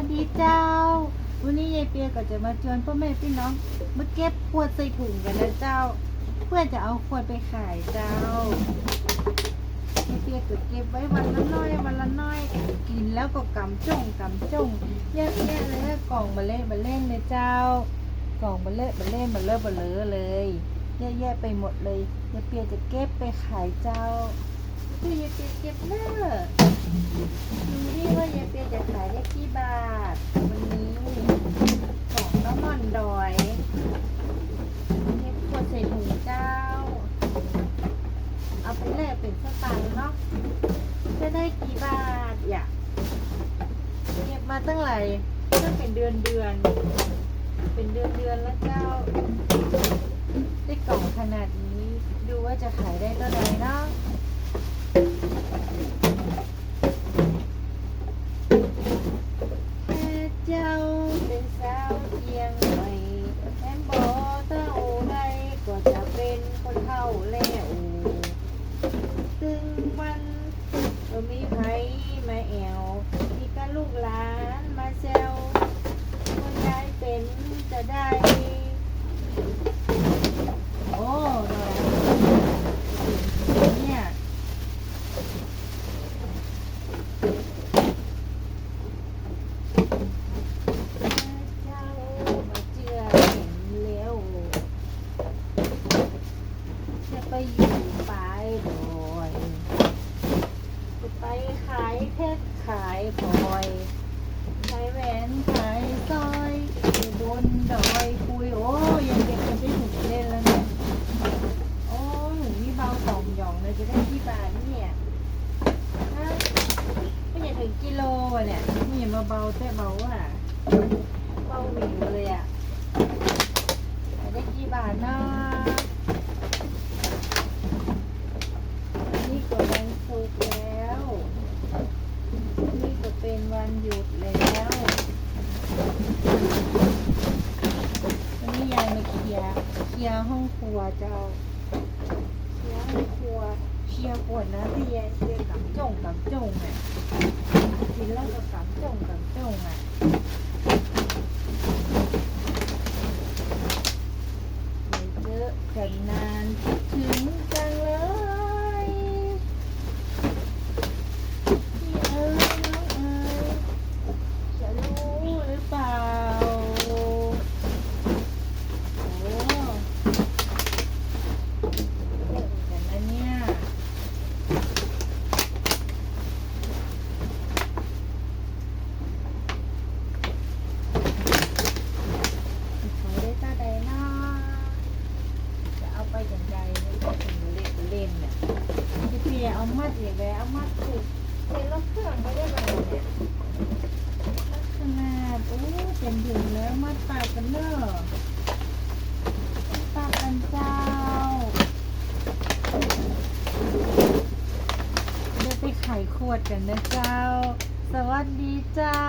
วัสดีเจ้า วันนี้ยายเปียก็จะมาชวนพ่อแม่พี่น้องมาเก็บขวดใส่ถุงกันนะเจ้า เพื่อจะเอาขวดไปขายเจ้ายายเปียก็เก็บไว้วันละน้อยวันละน้อย กินแล้วก็กำจงกำจงเยอะแยะเลยกล่องมาเล่นมาเล่นเลยเจ้ากล่องมาเล่นมาเล่นมาเลอะมาเลอะเลยเยอะแยะไปหมดเลยยายเปียจะเก็บไปขายเจ้า คือยายเปียเก็บเนอะดูดิว่ายายเปียจะขายได้กี่บาท วันนี้ของน้ำมันดอยเก็บขวดใส่ถุงเจ้า เอาไปแลกเป็นสตางค์เนาะจะได้กี่บาทอย่าเก็บมาตั้งหลายตั้งเป็นเดือนเดือน เป็นเดือนเดือนแล้วเจ้า ได้กล่องขนาดนี้ดูว่าจะขายได้เท่าไหร่เนาะ ก็มีไผมาแอวมีกะลูกหลานมาแซวคนยายเป็นจะได้ โอ้ดอยเนี่ยเจ้ามาเจือเห็นเลี้ยวจะไปอยู่ปลายดอย ไปขายเพชรขายพลอยขายแหวนขายสร้อยอยู่บนดอยคุยโอ้ยังเด็กจะไปถึงเล่นแล้วเนี่ยโอ้ยหนูนี่เบาสองหยองเลยจะได้ที่บาทเนี่ยฮะไม่อยากถึงกิโลอะเนี่ยไม่อยากมาเบาแต่เบาอะเบาหวิวเลยอะได้กี่บาทเนะนี่ก็วันศุกร์แล้ว นี่ก็เป็น วันหยุดแล้ววันนี้ยายมาเคลียร์เคลียร์ห้องครัวเจ้าเคลียร์ห้องครัวเคลียร์ปวดนะที่ยายเคลียร์กับจงกับจงอะกินแล้วก็กับจงกับจงอะ ไม่เจอกันนานคิดถึงจังเลยพี่เอ๋ยน้องเอ๋ยจะรู้หรือเปล่า โอ้เยอะเหมือนกันนะเนี่ยขายได้ตาใดเนาะ จะเอาไปอย่างไรไม่ต้องถึงเล่นเล่นเนี่ยพี่เปียเอา มัดอย่างไรเอามัดถูกเป็นรถเครื่องไม่ได้แบบเนี่ยลักษณะโอ้เป็นถึงแล้วมัดปากกันเนอะปากกันเจ้าเดี๋ยวไปไขขวดกันนะเจ้า สวัสดีเจ้า